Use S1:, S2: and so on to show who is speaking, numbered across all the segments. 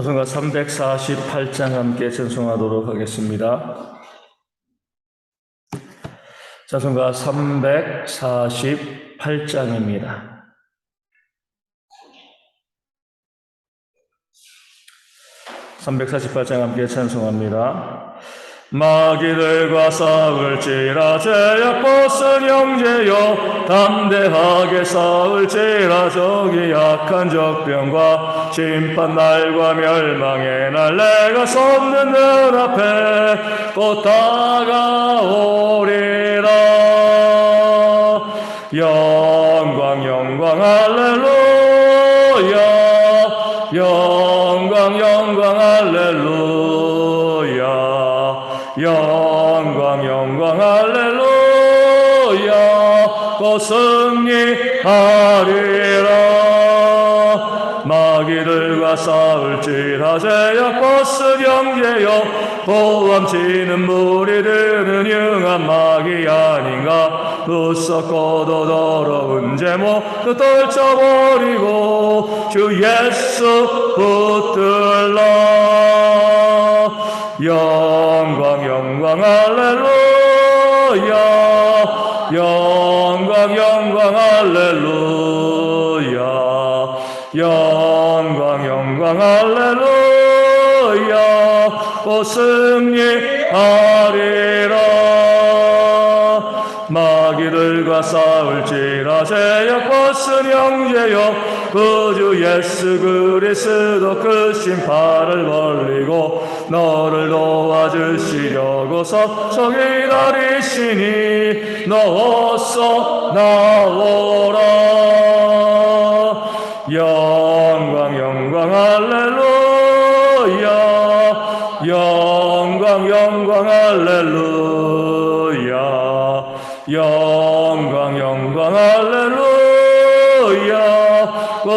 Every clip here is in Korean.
S1: 조선가 348장 함께 전송하도록 하겠습니다. 자son가 348장입니다. (348장) 함께 찬송합니다. 마귀들과 싸울지라 제약 벗은 형제여 담대하게 싸울지라 저기 약한 적병과 심판 날과 멸망의 날 내가 섰는 늘 앞에 곧 다가오리라. 영광 영광 할렐루야 곧 승리하리라. 마귀들과 싸울지라 제약 벗은 형제여 보암치는 무리들은 영한 마귀 아닌가? 부썩고도 더러운 제목 그 떨쳐버리고 주 예수 붙들라 영광 영광 할렐루야. 영 광 영광 할렐루야. 영광 영광 할렐루야. 오 승리하리라. 마귀들과 싸울지라 제약 벗은 형제여 그 주 예수 그리스도 그 심판을 벌리고 너를 도와주시려고서 저기 기다리시니 너 어서 나오라. 영광 영광 할렐루야. 영광 영광 할렐루야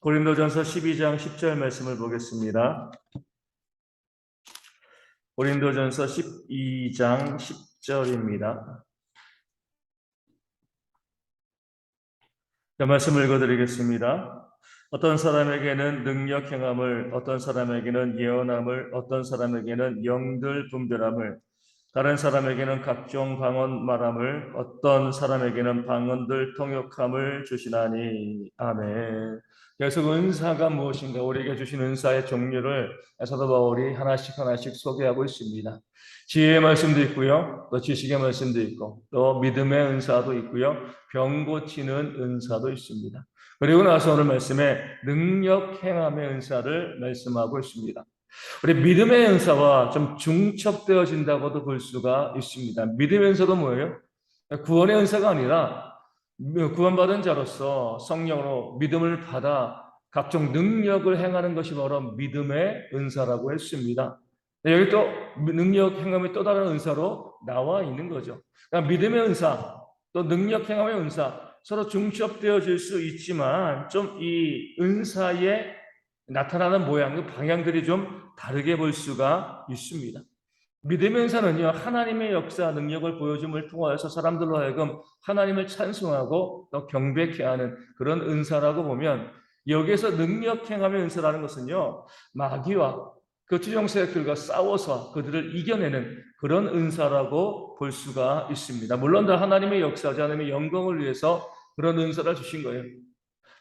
S1: 고린도전서 12장 10절 말씀을 보겠습니다. 고린도전서 12장 10절입니다. 자, 말씀 읽어드리겠습니다. 어떤 사람에게는 능력 행함을, 어떤 사람에게는 예언함을, 어떤 사람에게는 영들 분별함을, 다른 사람에게는 각종 방언 말함을, 어떤 사람에게는 방언들 통역함을 주시나니. 아멘. 계속 은사가 무엇인가 우리에게 주신 은사의 종류를 사도 바울이 하나씩 하나씩 소개하고 있습니다. 지혜의 말씀도 있고요, 또 지식의 말씀도 있고, 또 믿음의 은사도 있고요, 병 고치는 은사도 있습니다. 그리고 나서 오늘 말씀에 능력 행함의 은사를 말씀하고 있습니다. 우리 믿음의 은사와 좀 중첩되어진다고도 볼 수가 있습니다. 믿음의 은사도 뭐예요? 구원의 은사가 아니라 구원받은 자로서 성령으로 믿음을 받아 각종 능력을 행하는 것이 바로 믿음의 은사라고 했습니다. 여기 또 능력 행함의 또 다른 은사로 나와 있는 거죠. 그러니까 믿음의 은사, 또 능력 행함의 은사 서로 중첩되어질 수 있지만 좀 이 은사에 나타나는 모양, 방향들이 좀 다르게 볼 수가 있습니다. 믿음의 은사는요, 하나님의 역사 능력을 보여줌을 통하여서 사람들로 하여금 하나님을 찬송하고 또 경배케 하는 그런 은사라고 보면 여기에서 능력 행함의 은사라는 것은요, 마귀와 그 주정세력들과 싸워서 그들을 이겨내는 그런 은사라고 볼 수가 있습니다. 물론 다 하나님의 역사자 하나님의 영광을 위해서 그런 은사를 주신 거예요.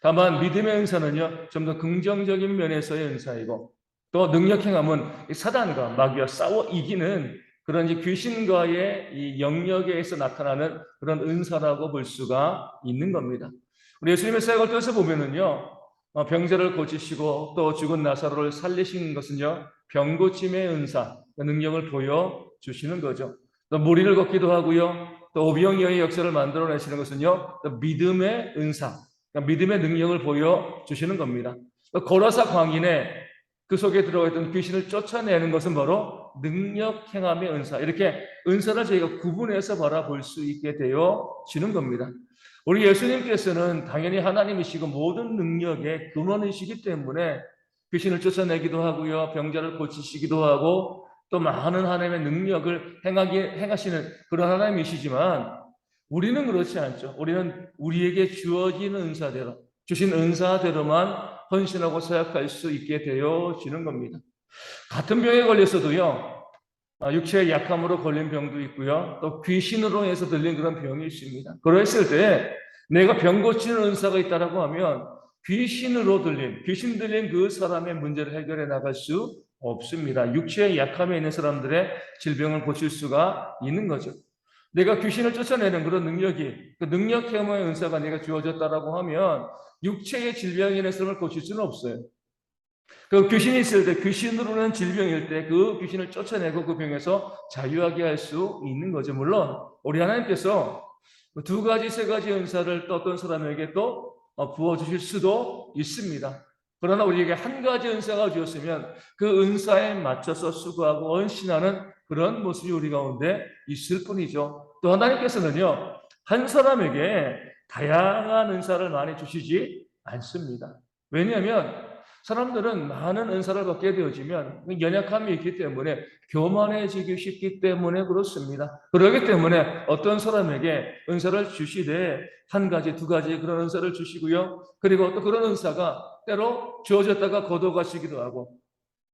S1: 다만 믿음의 은사는요, 좀 더 긍정적인 면에서의 은사이고 또 능력 행함은 사단과 마귀와 싸워 이기는 그런 이제 귀신과의 이 영역에서 나타나는 그런 은사라고 볼 수가 있는 겁니다. 우리 예수님의 사역을 통해서 보면은요, 어, 병자를 고치시고 또 죽은 나사로를 살리신 것은요, 병고침의 은사, 그 능력을 보여 주시는 거죠. 또 무리를 걷기도 하고요, 또 오병이어의 역사를 만들어내시는 것은요, 또 믿음의 은사, 그러니까 믿음의 능력을 보여 주시는 겁니다. 또 고라사 광인의 그 속에 들어가 있던 귀신을 쫓아내는 것은 바로 능력 행함의 은사. 이렇게 은사를 저희가 구분해서 바라볼 수 있게 되어 지는 겁니다. 우리 예수님께서는 당연히 하나님이시고 모든 능력의 근원이시기 때문에 귀신을 쫓아내기도 하고요. 병자를 고치시기도 하고 또 많은 하나님의 능력을 행하기, 행하시는 그런 하나님이시지만 우리는 그렇지 않죠. 우리는 우리에게 주어진 은사대로, 주신 은사대로만 헌신하고 사역할 수 있게 되어지는 겁니다. 같은 병에 걸렸어도요, 아, 육체의 약함으로 걸린 병도 있고요, 또 귀신으로 해서 들린 그런 병이 있습니다. 그랬을 때 내가 병 고치는 은사가 있다라고 하면 귀신으로 들린, 귀신 들린 그 사람의 문제를 해결해 나갈 수 없습니다. 육체의 약함에 있는 사람들의 질병을 고칠 수가 있는 거죠. 내가 귀신을 쫓아내는 그런 능력이, 그 능력 해모의 은사가 내가 주어졌다라고 하면 육체의 질병이 있는 사람을 고칠 수는 없어요. 그 귀신이 있을 때, 귀신으로는 질병일 때 그 귀신을 쫓아내고 그 병에서 자유하게 할 수 있는 거죠. 물론, 우리 하나님께서 두 가지, 세 가지 은사를 또 어떤 사람에게 또 어, 부어 주실 수도 있습니다. 그러나 우리에게 한 가지 은사가 주었으면 그 은사에 맞춰서 수고하고 언신하는 그런 모습이 우리 가운데 있을 뿐이죠. 또 하나님께서는요, 한 사람에게 다양한 은사를 많이 주시지 않습니다. 왜냐하면 사람들은 많은 은사를 받게 되어지면 연약함이 있기 때문에 교만해지기 쉽기 때문에 그렇습니다. 그렇기 때문에 어떤 사람에게 은사를 주시되 한 가지, 두 가지 그런 은사를 주시고요. 그리고 또 그런 은사가 때로 주어졌다가 거둬가시기도 하고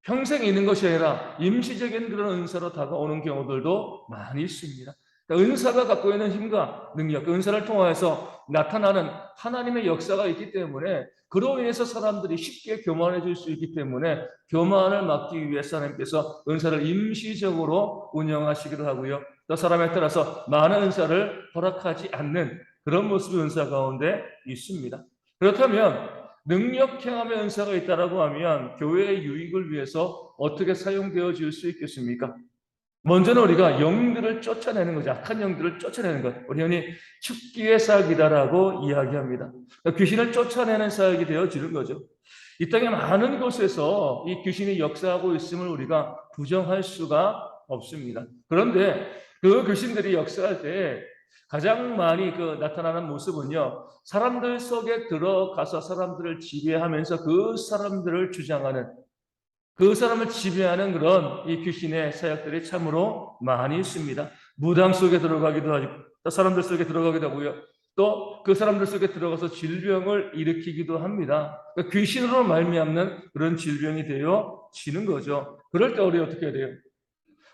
S1: 평생 있는 것이 아니라 임시적인 그런 은사로 다가오는 경우들도 많이 있습니다. 그러니까 은사가 갖고 있는 힘과 능력, 그 은사를 통하여서 나타나는 하나님의 역사가 있기 때문에 그로 인해서 사람들이 쉽게 교만해질 수 있기 때문에 교만을 막기 위해서 하나님께서 은사를 임시적으로 운영하시기도 하고요. 또 사람에 따라서 많은 은사를 허락하지 않는 그런 모습의 은사 가운데 있습니다. 그렇다면 능력 행함의 은사가 있다라고 하면 교회의 유익을 위해서 어떻게 사용되어질 수 있겠습니까? 먼저는 우리가 영들을 쫓아내는 거죠. 악한 영들을 쫓아내는 것. 우리 흔히 축기의 사역이다라고 이야기합니다. 그러니까 귀신을 쫓아내는 사역이 되어지는 거죠. 이 땅에 많은 곳에서 이 귀신이 역사하고 있음을 우리가 부정할 수가 없습니다. 그런데 그 귀신들이 역사할 때 가장 많이 그 나타나는 모습은요, 사람들 속에 들어가서 사람들을 지배하면서 그 사람들을 주장하는 그 사람을 지배하는 그런 이 귀신의 사역들이 참으로 많이 있습니다. 무당 속에 들어가기도 하고, 또 사람들 속에 들어가기도 하고요. 또 그 사람들 속에 들어가서 질병을 일으키기도 합니다. 그러니까 귀신으로 말미암는 그런 질병이 되어지는 거죠. 그럴 때 우리 어떻게 해야 돼요?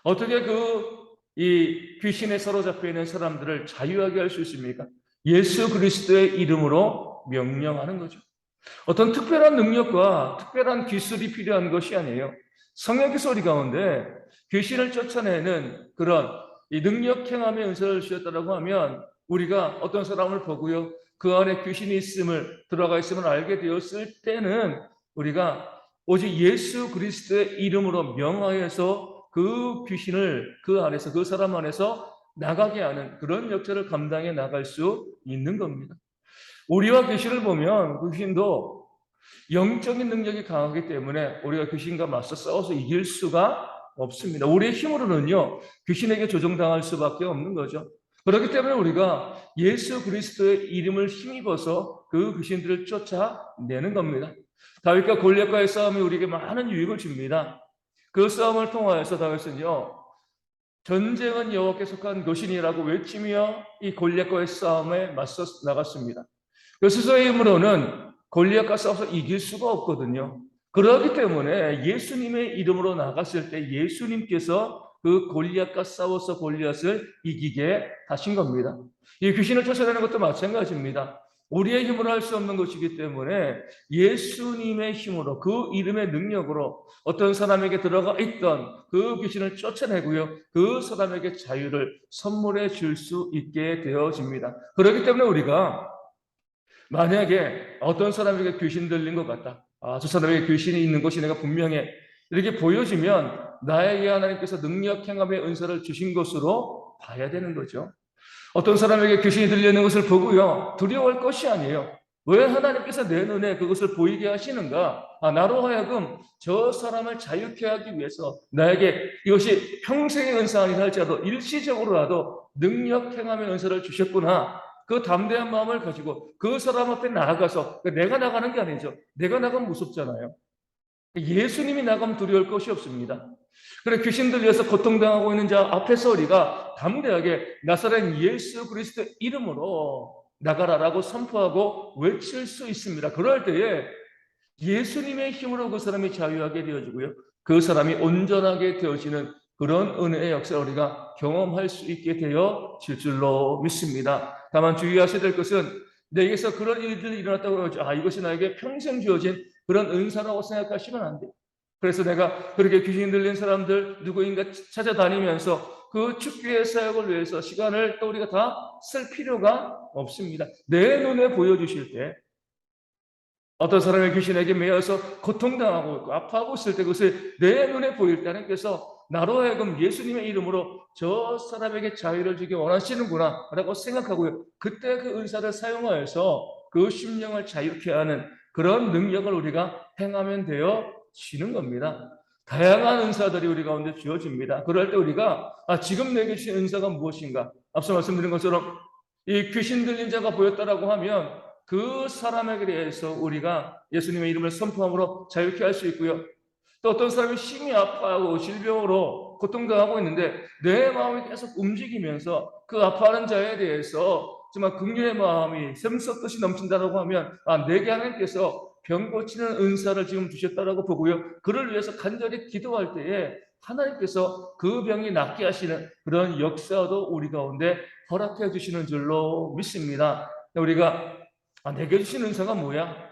S1: 어떻게 그 이 귀신에 사로잡혀 있는 사람들을 자유하게 할 수 있습니까? 예수 그리스도의 이름으로 명령하는 거죠. 어떤 특별한 능력과 특별한 기술이 필요한 것이 아니에요. 성령께서 우리 가운데 귀신을 쫓아내는 그런 이 능력 행함의 은사를 주셨다고 하면 우리가 어떤 사람을 보고요. 그 안에 귀신이 있음을 들어가 있음을 알게 되었을 때는 우리가 오직 예수 그리스도의 이름으로 명하여서 그 귀신을 그 안에서 그 사람 안에서 나가게 하는 그런 역할을 감당해 나갈 수 있는 겁니다. 우리와 귀신을 보면 귀신도 영적인 능력이 강하기 때문에 우리가 귀신과 맞서 싸워서 이길 수가 없습니다. 우리의 힘으로는요, 귀신에게 조종당할 수밖에 없는 거죠. 그렇기 때문에 우리가 예수 그리스도의 이름을 힘입어서 그 귀신들을 쫓아내는 겁니다. 다윗과 골리앗과의 싸움이 우리에게 많은 유익을 줍니다. 그 싸움을 통하여서 다윗은요, 전쟁은 여호와께 속한 것이니라고 외치며 이 골리앗과의 싸움에 맞서 나갔습니다. 그 스스로의 힘으로는 골리앗과 싸워서 이길 수가 없거든요. 그렇기 때문에 예수님의 이름으로 나갔을 때 예수님께서 그 골리앗과 싸워서 골리앗을 이기게 하신 겁니다. 이 귀신을 쫓아내는 것도 마찬가지입니다. 우리의 힘으로 할 수 없는 것이기 때문에 예수님의 힘으로 그 이름의 능력으로 어떤 사람에게 들어가 있던 그 귀신을 쫓아내고요. 그 사람에게 자유를 선물해 줄 수 있게 되어집니다. 그렇기 때문에 우리가 만약에 어떤 사람에게 귀신 들린 것 같다. 아, 저 사람에게 귀신이 있는 것이 내가 분명해. 이렇게 보여지면 나에게 하나님께서 능력 행함의 은사를 주신 것으로 봐야 되는 거죠. 어떤 사람에게 귀신이 들리는 것을 보고요. 두려워할 것이 아니에요. 왜 하나님께서 내 눈에 그것을 보이게 하시는가? 아, 나로 하여금 저 사람을 자유케 하기 위해서 나에게 이것이 평생의 은사 아니라 할지라도 일시적으로라도 능력 행함의 은사를 주셨구나. 그 담대한 마음을 가지고 그 사람 앞에 나아가서 내가 나가는 게 아니죠. 내가 나가면 무섭잖아요. 예수님이 나가면 두려울 것이 없습니다. 그래 귀신 들려서 고통당하고 있는 자 앞에서 우리가 담대하게 나사렛 예수 그리스도 이름으로 나가라라고 선포하고 외칠 수 있습니다. 그럴 때에 예수님의 힘으로 그 사람이 자유하게 되어지고요. 그 사람이 온전하게 되어지는 그런 은혜의 역사를 우리가 경험할 수 있게 되어 질 줄로 믿습니다. 다만 주의하셔야 될 것은 내게서 그런 일들이 일어났다고 그러죠. 아, 이것이 나에게 평생 주어진 그런 은사라고 생각하시면 안 돼요. 그래서 내가 그렇게 귀신 들린 사람들 누구인가 찾아다니면서 그 축교의 사역을 위해서 시간을 또 우리가 다 쓸 필요가 없습니다. 내 눈에 보여주실 때 어떤 사람의 귀신에게 매여서 고통당하고 아파하고 있을 때 그것을 내 눈에 보일 때 하나님께서 나로 하여금 예수님의 이름으로 저 사람에게 자유를 주기 원하시는구나 라고 생각하고요. 그때 그 은사를 사용하여서 그 심령을 자유케 하는 그런 능력을 우리가 행하면 되어지는 겁니다. 다양한 은사들이 우리 가운데 주어집니다. 그럴 때 우리가 아, 지금 내게 주신 은사가 무엇인가? 앞서 말씀드린 것처럼 이 귀신 들린 자가 보였다라고 하면 그 사람에게 대해서 우리가 예수님의 이름을 선포함으로 자유케 할 수 있고요. 또 어떤 사람이 심히 아파하고 질병으로 고통당하고 있는데 내 마음이 계속 움직이면서 그 아파하는 자에 대해서 정말 긍휼의 마음이 샘솟듯이 넘친다라고 하면 아 내게 하나님께서 병 고치는 은사를 지금 주셨다라고 보고요. 그를 위해서 간절히 기도할 때에 하나님께서 그 병이 낫게 하시는 그런 역사도 우리 가운데 허락해 주시는 줄로 믿습니다. 우리가 아, 내게 주신 은사가 뭐야?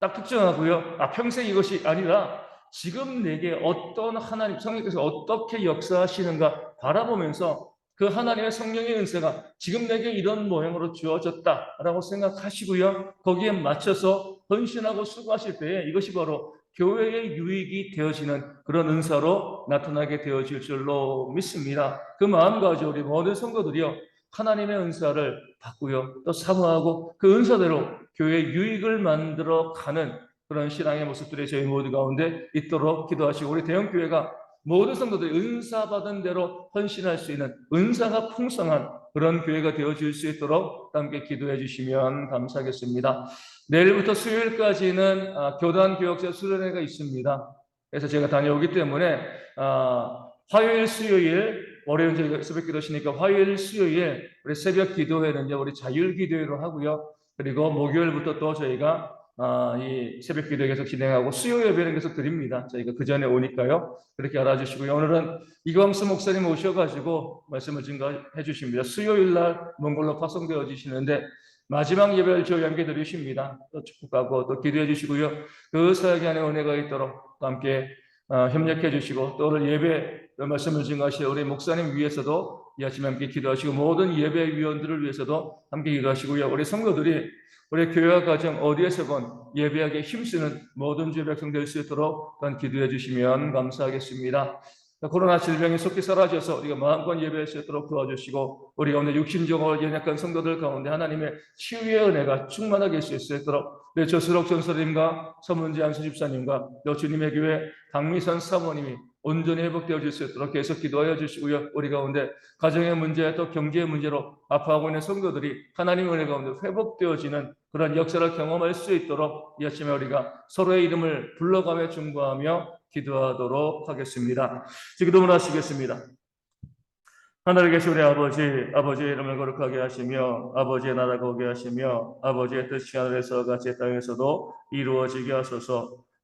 S1: 딱 특정하고요. 아, 평생 이것이 아니라 지금 내게 어떤 하나님, 성령께서 어떻게 역사하시는가 바라보면서 그 하나님의 성령의 은사가 지금 내게 이런 모양으로 주어졌다라고 생각하시고요. 거기에 맞춰서 헌신하고 수고하실 때에 이것이 바로 교회의 유익이 되어지는 그런 은사로 나타나게 되어질 줄로 믿습니다. 그 마음 가지고 우리 모든 성도들이요. 하나님의 은사를 받고요. 또 사모하고 그 은사대로 교회 유익을 만들어 가는 그런 신앙의 모습들이 저희 모두 가운데 있도록 기도하시고 우리 대형교회가 모든 성도들이 은사 받은 대로 헌신할 수 있는 은사가 풍성한 그런 교회가 되어질 수 있도록 함께 기도해 주시면 감사하겠습니다. 내일부터 수요일까지는 아, 교단 교역자 수련회가 있습니다. 그래서 제가 다녀오기 때문에 아, 화요일, 수요일, 월요일 저희가 새벽 기도 시니까 화요일, 수요일 우리 새벽 기도회는 우리 자율 기도회로 하고요. 그리고 목요일부터 또 저희가 아, 이 새벽 기도 계속 진행하고 수요 예배는 계속 드립니다. 저희가 그 전에 오니까요. 그렇게 알아주시고요. 오늘은 이광수 목사님 오셔가지고 말씀을 증거해 주십니다. 수요일 날 몽골로 파송되어지시는데 마지막 예배를 저희 함께 드리십니다. 또 축복하고 또 기도해 주시고요. 그 사역에 안에 은혜가 있도록 또 함께 어, 협력해 주시고 또 오늘 예배 말씀을 증거하실 우리 목사님 위해서도 이 아침에 함께 기도하시고 모든 예배 위원들을 위해서도 함께 기도하시고요. 우리 성도들이 우리 교회와 가정 어디에서건 예배하게 힘쓰는 모든 주의 백성 될 수 있도록 또한 기도해 주시면 감사하겠습니다. 코로나 질병이 속히 사라져서 우리가 마음껏 예배할 수 있도록 도와주시고 우리 가운데 육신적으로 연약한 성도들 가운데 하나님의 치유의 은혜가 충만하게 수 있도록 내 저수록 전설님과 서문지 안수 집사님과 또 주님의 교회 강미선 사모님이 온전히 회복되어 질 수 있도록 계속 기도하여 주시고요. 우리 가운데 가정의 문제 또 경제의 문제로 아파하고 있는 성도들이 하나님의 은혜 가운데 회복되어지는 그런 역사를 경험할 수 있도록 이 아침에 우리가 서로의 이름을 불러가며 중보하며 기도하도록 하겠습니다. 기도문 하시겠습니다. 하늘에 계신 우리 아버지, 아버지의 이름을 거룩하게 하시며 아버지의 나라가 오게 하시며 아버지의 뜻이 하늘에서 같이 땅에서도 이루어지게 하소서